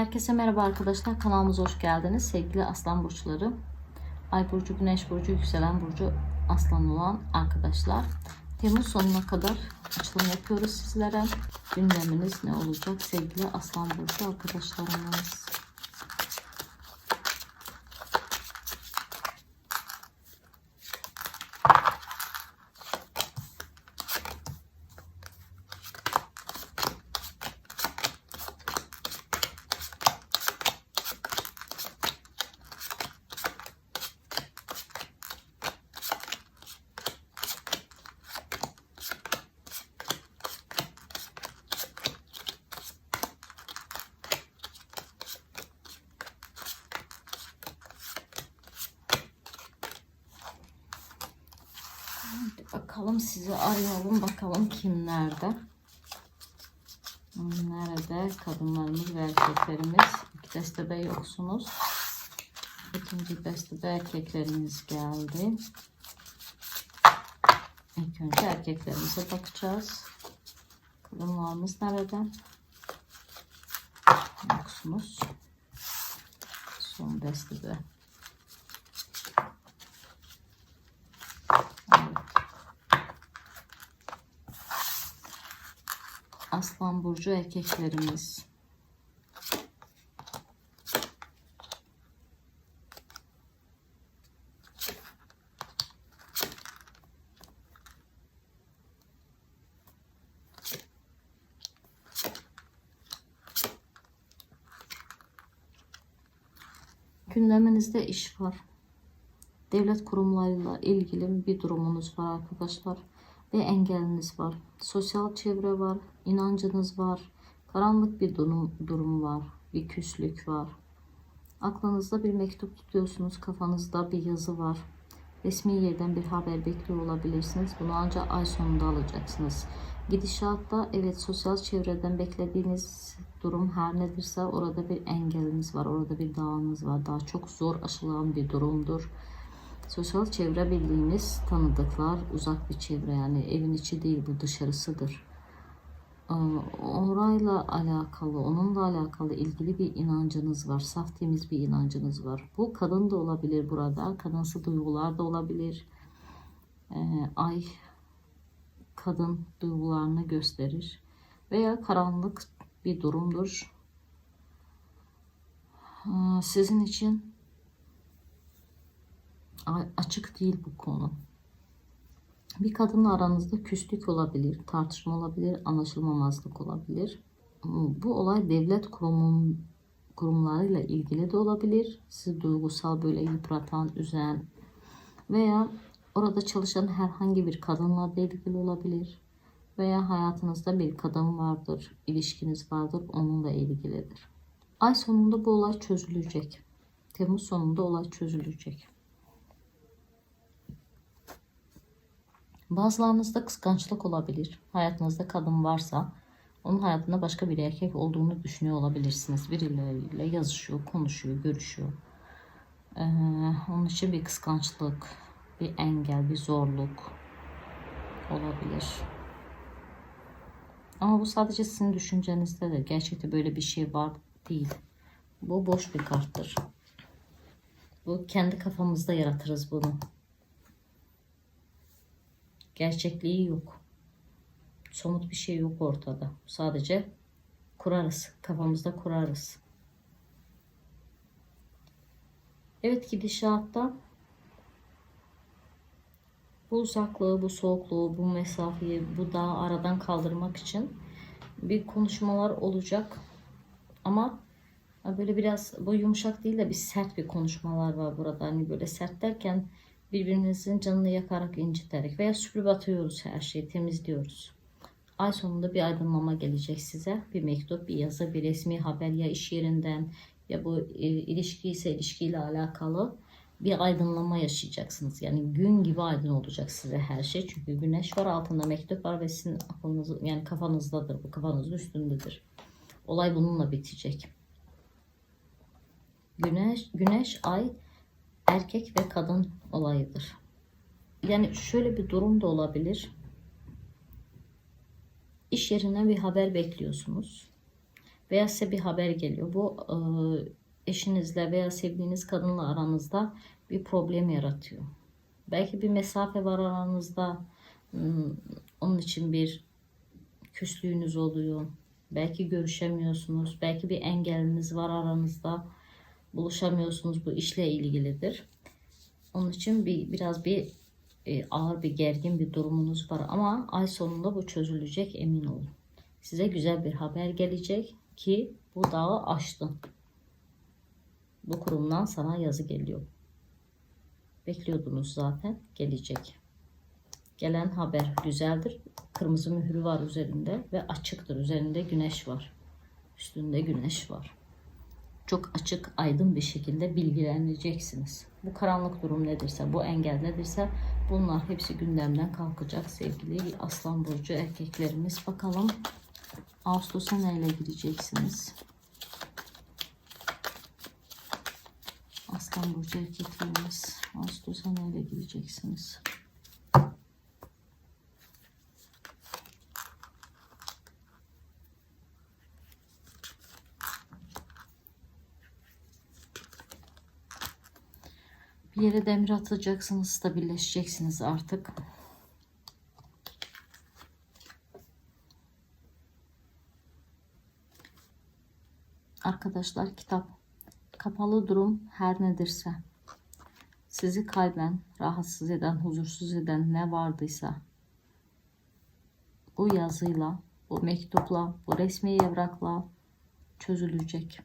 Herkese merhaba arkadaşlar. Kanalımıza hoş geldiniz. Sevgili Aslan burçları. Ay burcu, Güneş burcu, yükselen burcu Aslan olan arkadaşlar. Temmuz sonuna kadar açılım yapıyoruz sizlere. Gündeminiz ne olacak sevgili Aslan burcu arkadaşlarımız? Bakalım sizi arayalım bakalım kimlerde. Nerede kadınlarımız ve erkeklerimiz? İki destede yoksunuz. İkinci destede erkeklerimiz geldi. İlk önce erkeklerimize bakacağız. Kadınlarımız nerede? Yoksunuz. Son. Evet. Aslan burcu erkeklerimiz. Gündeminizde iş var. Devlet kurumlarıyla ilgili bir durumunuz var arkadaşlar. Ve engeliniz var. Sosyal çevre var. inancınız var. Karanlık bir durum, durum var. Bir küslük var. Aklınızda bir mektup tutuyorsunuz. Kafanızda bir yazı var. Resmi yerden bir haber bekliyor olabilirsiniz. Bunu ancak ay sonunda alacaksınız. Gidişatta evet sosyal çevreden beklediğiniz durum her nedirse orada bir engeliniz var. Orada bir dağınız var. Daha çok zor aşılan bir durumdur. Sosyal çevre bildiğimiz tanıdıklar uzak bir çevre yani evin içi değil bu dışarısıdır. Ee, Orayla alakalı, onunla alakalı ilgili bir inancınız var. Saf temiz bir inancınız var. Bu kadın da olabilir burada. Kadınsı duygular da olabilir. Ee, ay kadın duygularını gösterir. Veya karanlık bir durumdur. Ee, Sizin için açık değil bu konu. Bir kadınla aranızda küslük olabilir, tartışma olabilir, anlaşılmamazlık olabilir. Bu olay devlet kurumun, kurumlarıyla ilgili de olabilir. Sizi duygusal böyle yıpratan, üzen veya orada çalışan herhangi bir kadınla da ilgili olabilir. Veya hayatınızda bir kadın vardır, ilişkiniz vardır, onunla ilgilidir. Ay sonunda bu olay çözülecek. Temmuz sonunda olay çözülecek. Bazılarınızda kıskançlık olabilir. Hayatınızda kadın varsa onun hayatında başka bir erkek olduğunu düşünüyor olabilirsiniz. Birileriyle yazışıyor, konuşuyor, görüşüyor. Ee, onun için bir kıskançlık, bir engel, bir zorluk olabilir. Ama bu sadece sizin düşüncenizde de gerçekte böyle bir şey var değil. Bu boş bir karttır. Bu kendi kafamızda yaratırız bunu. Gerçekliği yok. Somut bir şey yok ortada. Sadece kurarız. Kafamızda kurarız. Evet gidişatta bu uzaklığı, bu soğukluğu, bu mesafeyi, bu dağı aradan kaldırmak için bir konuşmalar olacak. Ama böyle biraz bu yumuşak değil de bir sert bir konuşmalar var burada. Hani böyle sert derken birbirimizin canını yakarak inciterek veya süpürüp atıyoruz her şeyi temizliyoruz. Ay sonunda bir aydınlama gelecek size. Bir mektup, bir yazı, bir resmi haber ya iş yerinden ya bu e, ilişki ise ilişkiyle alakalı bir aydınlama yaşayacaksınız. Yani gün gibi aydın olacak size her şey. Çünkü güneş var altında mektup var ve sizin aklınız yani kafanızdadır. Bu kafanızın üstündedir. Olay bununla bitecek. Güneş, güneş, ay erkek ve kadın olayıdır. Yani şöyle bir durum da olabilir. İş yerine bir haber bekliyorsunuz. veya size bir haber geliyor. Bu e, eşinizle veya sevdiğiniz kadınla aranızda bir problem yaratıyor. Belki bir mesafe var aranızda. Hmm, Onun için bir küslüğünüz oluyor. Belki görüşemiyorsunuz. Belki bir engeliniz var aranızda. Buluşamıyorsunuz. Bu işle ilgilidir. Onun için bir biraz bir e, ağır bir gergin bir durumunuz var ama ay sonunda bu çözülecek emin olun. Size güzel bir haber gelecek ki bu dağı aştın. Bu kurumdan sana yazı geliyor. Bekliyordunuz zaten gelecek. Gelen haber güzeldir. Kırmızı mührü var üzerinde ve açıktır. Üzerinde güneş var. Üstünde güneş var. Çok açık, aydın bir şekilde bilgileneceksiniz. Bu karanlık durum nedirse, bu engel nedirse bunlar hepsi gündemden kalkacak sevgili Aslan Burcu erkeklerimiz. Bakalım Ağustos'a neyle gireceksiniz? Aslan Burcu erkeklerimiz Ağustos'a neyle gireceksiniz? Bir yere demir atacaksınız, stabilleşeceksiniz artık. Arkadaşlar kitap kapalı durum her nedirse sizi kalben rahatsız eden, huzursuz eden ne vardıysa bu yazıyla, bu mektupla, bu resmi evrakla çözülecek.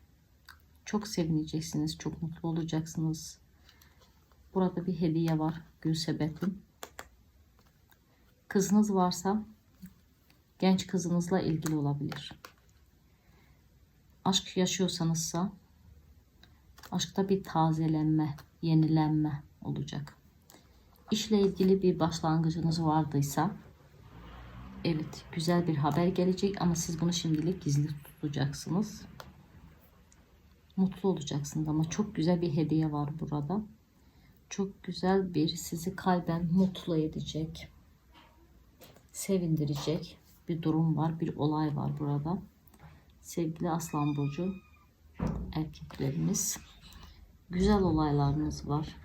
Çok sevineceksiniz, çok mutlu olacaksınız. Burada bir hediye var. Gül sebetim. Kızınız varsa genç kızınızla ilgili olabilir. Aşk yaşıyorsanızsa aşkta bir tazelenme, yenilenme olacak. İşle ilgili bir başlangıcınız vardıysa evet güzel bir haber gelecek ama siz bunu şimdilik gizli tutacaksınız. Mutlu olacaksınız ama çok güzel bir hediye var burada çok güzel bir sizi kalben mutlu edecek, sevindirecek bir durum var, bir olay var burada. Sevgili Aslan Burcu erkeklerimiz, güzel olaylarınız var.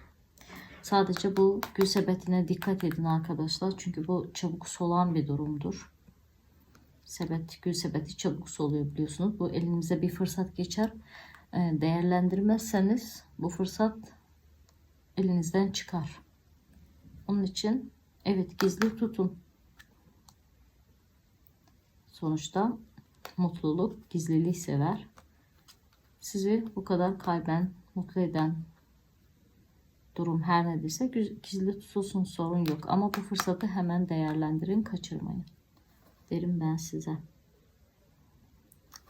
Sadece bu gül sepetine dikkat edin arkadaşlar. Çünkü bu çabuk solan bir durumdur. Sepet, gül sepeti çabuk soluyor biliyorsunuz. Bu elinize bir fırsat geçer. Ee, Değerlendirmezseniz bu fırsat elinizden çıkar. Onun için evet gizli tutun. Sonuçta mutluluk gizliliği sever. Sizi bu kadar kalben mutlu eden durum her nedirse gizli tutulsun sorun yok. Ama bu fırsatı hemen değerlendirin kaçırmayın. Derim ben size.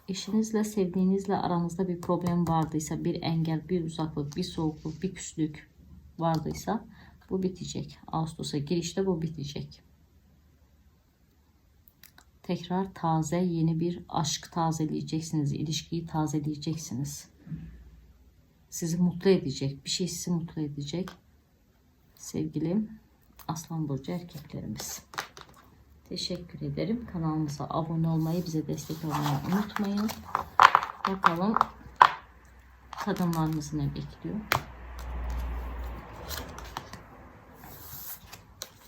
Eşinizle sevdiğinizle aranızda bir problem vardıysa bir engel, bir uzaklık, bir soğukluk, bir küslük vardıysa bu bitecek. Ağustos'a girişte bu bitecek. Tekrar taze yeni bir aşk tazeleyeceksiniz. ilişkiyi tazeleyeceksiniz. Sizi mutlu edecek. Bir şey sizi mutlu edecek. Sevgili Aslan Burcu erkeklerimiz. Teşekkür ederim. Kanalımıza abone olmayı, bize destek olmayı unutmayın. Bakalım kadınlarımız ne bekliyor.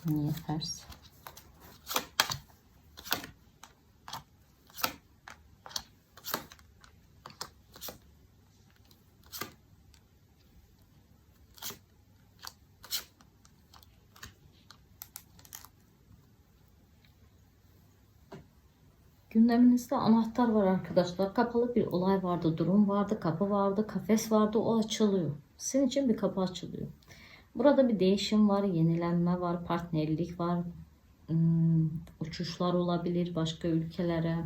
Niye ters? Gündeminizde anahtar var arkadaşlar. Kapalı bir olay vardı, durum vardı, kapı vardı, kafes vardı. O açılıyor. Sizin için bir kapı açılıyor. Burada bir değişim var, yenilenme var, partnerlik var, hmm, uçuşlar olabilir başka ülkelere.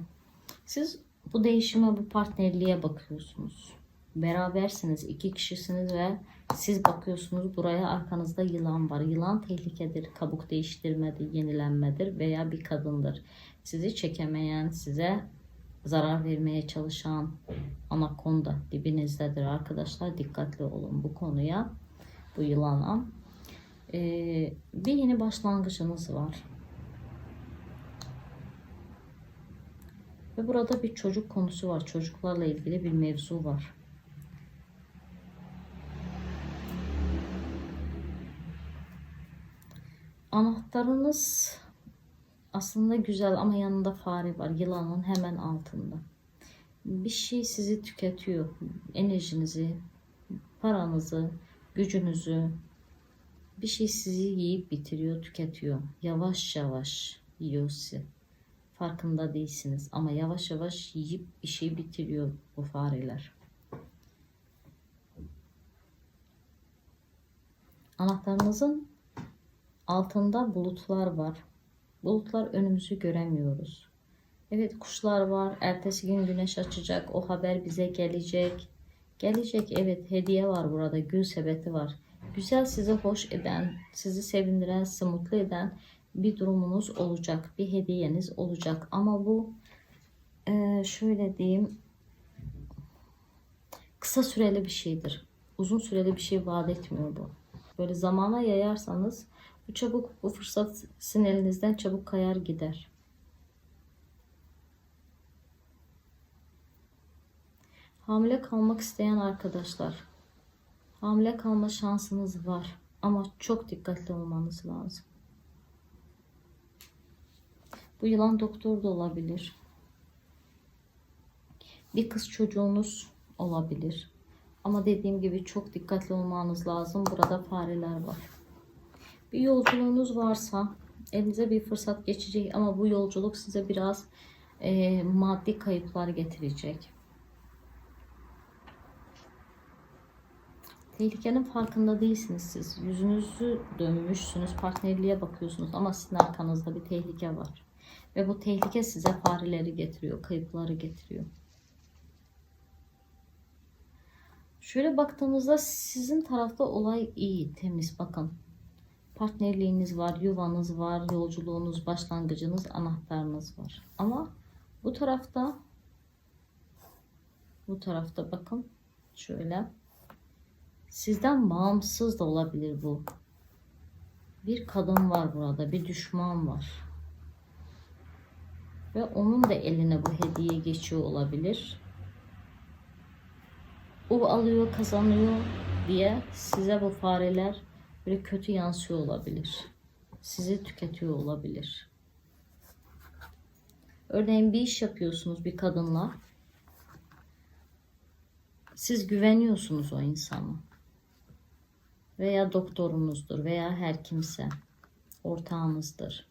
Siz bu değişime, bu partnerliğe bakıyorsunuz. Berabersiniz, iki kişisiniz ve siz bakıyorsunuz buraya arkanızda yılan var. Yılan tehlikedir, kabuk değiştirmedir, yenilenmedir veya bir kadındır. Sizi çekemeyen, size zarar vermeye çalışan anakonda dibinizdedir arkadaşlar. Dikkatli olun bu konuya bu yılana. Ee, bir yeni başlangıcınız var. Ve burada bir çocuk konusu var. Çocuklarla ilgili bir mevzu var. Anahtarınız aslında güzel ama yanında fare var. Yılanın hemen altında. Bir şey sizi tüketiyor. Enerjinizi, paranızı, gücünüzü. Bir şey sizi yiyip bitiriyor, tüketiyor. Yavaş yavaş yiyor sizi. Farkında değilsiniz ama yavaş yavaş yiyip bir şey bitiriyor bu fareler. Anahtarınızın altında bulutlar var. Bulutlar önümüzü göremiyoruz. Evet kuşlar var. Ertesi gün güneş açacak. O haber bize gelecek. Gelecek evet hediye var burada. Gül sepeti var. Güzel sizi hoş eden, sizi sevindiren, sizi eden bir durumunuz olacak. Bir hediyeniz olacak. Ama bu eee, şöyle diyeyim kısa süreli bir şeydir. Uzun süreli bir şey vaat etmiyor bu. Böyle zamana yayarsanız bu çabuk bu fırsat sizin elinizden çabuk kayar gider. Hamile kalmak isteyen arkadaşlar. Hamile kalma şansınız var ama çok dikkatli olmanız lazım. Bu yılan doktor da olabilir. Bir kız çocuğunuz olabilir. Ama dediğim gibi çok dikkatli olmanız lazım. Burada fareler var. Bir yolculuğunuz varsa elinize bir fırsat geçecek ama bu yolculuk size biraz eee, maddi kayıplar getirecek. Tehlikenin farkında değilsiniz siz. Yüzünüzü dönmüşsünüz, partnerliğe bakıyorsunuz ama sizin arkanızda bir tehlike var. Ve bu tehlike size fareleri getiriyor, kayıpları getiriyor. Şöyle baktığımızda sizin tarafta olay iyi, temiz bakın. Partnerliğiniz var, yuvanız var, yolculuğunuz, başlangıcınız, anahtarınız var. Ama bu tarafta bu tarafta bakın şöyle sizden bağımsız da olabilir bu. Bir kadın var burada, bir düşman var. Ve onun da eline bu hediye geçiyor olabilir. O alıyor, kazanıyor diye size bu fareler böyle kötü yansıyor olabilir. Sizi tüketiyor olabilir. Örneğin bir iş yapıyorsunuz bir kadınla. Siz güveniyorsunuz o insana. Veya doktorunuzdur veya her kimse ortağınızdır.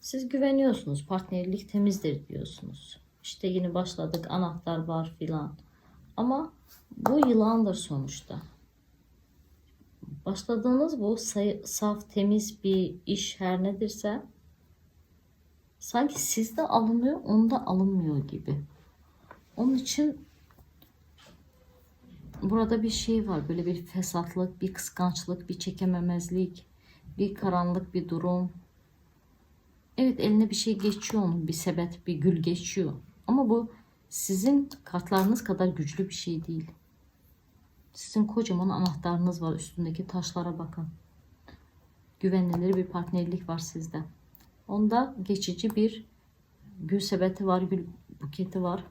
Siz güveniyorsunuz. Partnerlik temizdir diyorsunuz. İşte yeni başladık anahtar var filan. Ama bu yılandır sonuçta. Başladığınız bu saf temiz bir iş her nedirse sanki sizde alınıyor onda alınmıyor gibi. Onun için burada bir şey var. Böyle bir fesatlık, bir kıskançlık, bir çekememezlik, bir karanlık bir durum. Evet eline bir şey geçiyor onun, bir sebep, bir gül geçiyor. Ama bu sizin kartlarınız kadar güçlü bir şey değil. Sizin kocaman anahtarınız var üstündeki taşlara bakın. Güvenilir bir partnerlik var sizde. Onda geçici bir gül sepeti var, gül buketi var.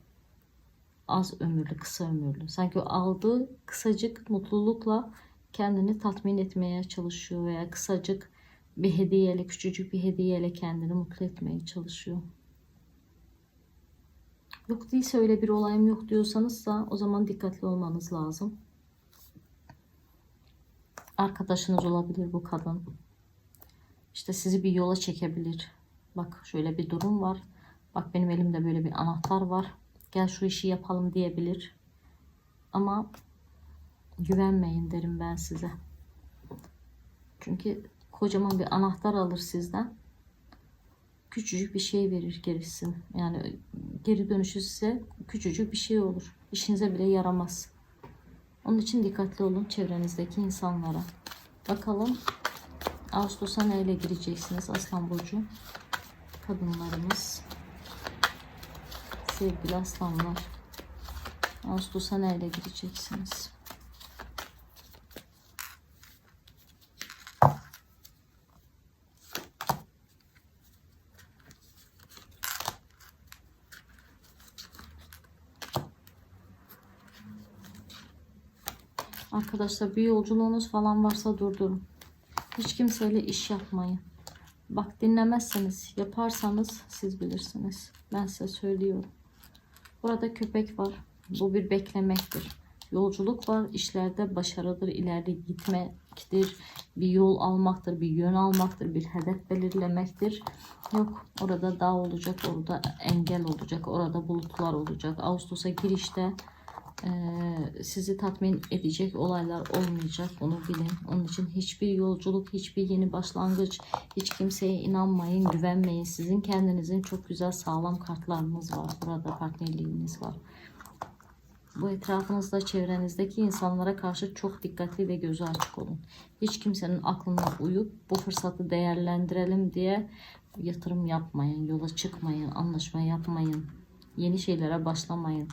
Az ömürlü, kısa ömürlü. Sanki o aldığı kısacık mutlulukla kendini tatmin etmeye çalışıyor veya kısacık bir hediyeyle, küçücük bir hediyeyle kendini mutlu etmeye çalışıyor. Yok değilse öyle bir olayım yok diyorsanız o zaman dikkatli olmanız lazım. Arkadaşınız olabilir bu kadın. İşte sizi bir yola çekebilir. Bak şöyle bir durum var. Bak benim elimde böyle bir anahtar var. Gel şu işi yapalım diyebilir. Ama güvenmeyin derim ben size. Çünkü kocaman bir anahtar alır sizden. Küçücük bir şey verir gerisin. Yani geri dönüşü size küçücük bir şey olur. İşinize bile yaramaz. Onun için dikkatli olun çevrenizdeki insanlara. Bakalım Ağustos'a neyle gireceksiniz Aslan Burcu? Kadınlarımız. Sevgili aslanlar. Ağustos'a nerede gideceksiniz? Arkadaşlar bir yolculuğunuz falan varsa durdurun. Hiç kimseyle iş yapmayın. Bak dinlemezseniz, yaparsanız siz bilirsiniz. Ben size söylüyorum. Burada köpek var. Bu bir beklemektir. Yolculuk var. işlerde başarıdır. ileri gitmektir. Bir yol almaktır. Bir yön almaktır. Bir hedef belirlemektir. Yok orada dağ olacak. Orada engel olacak. Orada bulutlar olacak. Ağustos'a girişte sizi tatmin edecek olaylar olmayacak. Onu bilin. Onun için hiçbir yolculuk, hiçbir yeni başlangıç, hiç kimseye inanmayın, güvenmeyin. Sizin kendinizin çok güzel sağlam kartlarınız var. Burada partnerliğiniz var. Bu etrafınızda, çevrenizdeki insanlara karşı çok dikkatli ve gözü açık olun. Hiç kimsenin aklına uyup bu fırsatı değerlendirelim diye yatırım yapmayın, yola çıkmayın, anlaşma yapmayın. Yeni şeylere başlamayın.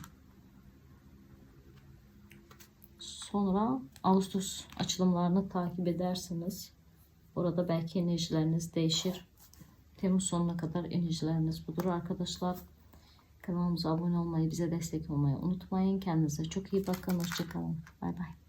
Sonra Ağustos açılımlarını takip edersiniz. Orada belki enerjileriniz değişir. Temmuz sonuna kadar enerjileriniz budur arkadaşlar. Kanalımıza abone olmayı, bize destek olmayı unutmayın. Kendinize çok iyi bakın. Hoşçakalın. Bay bay.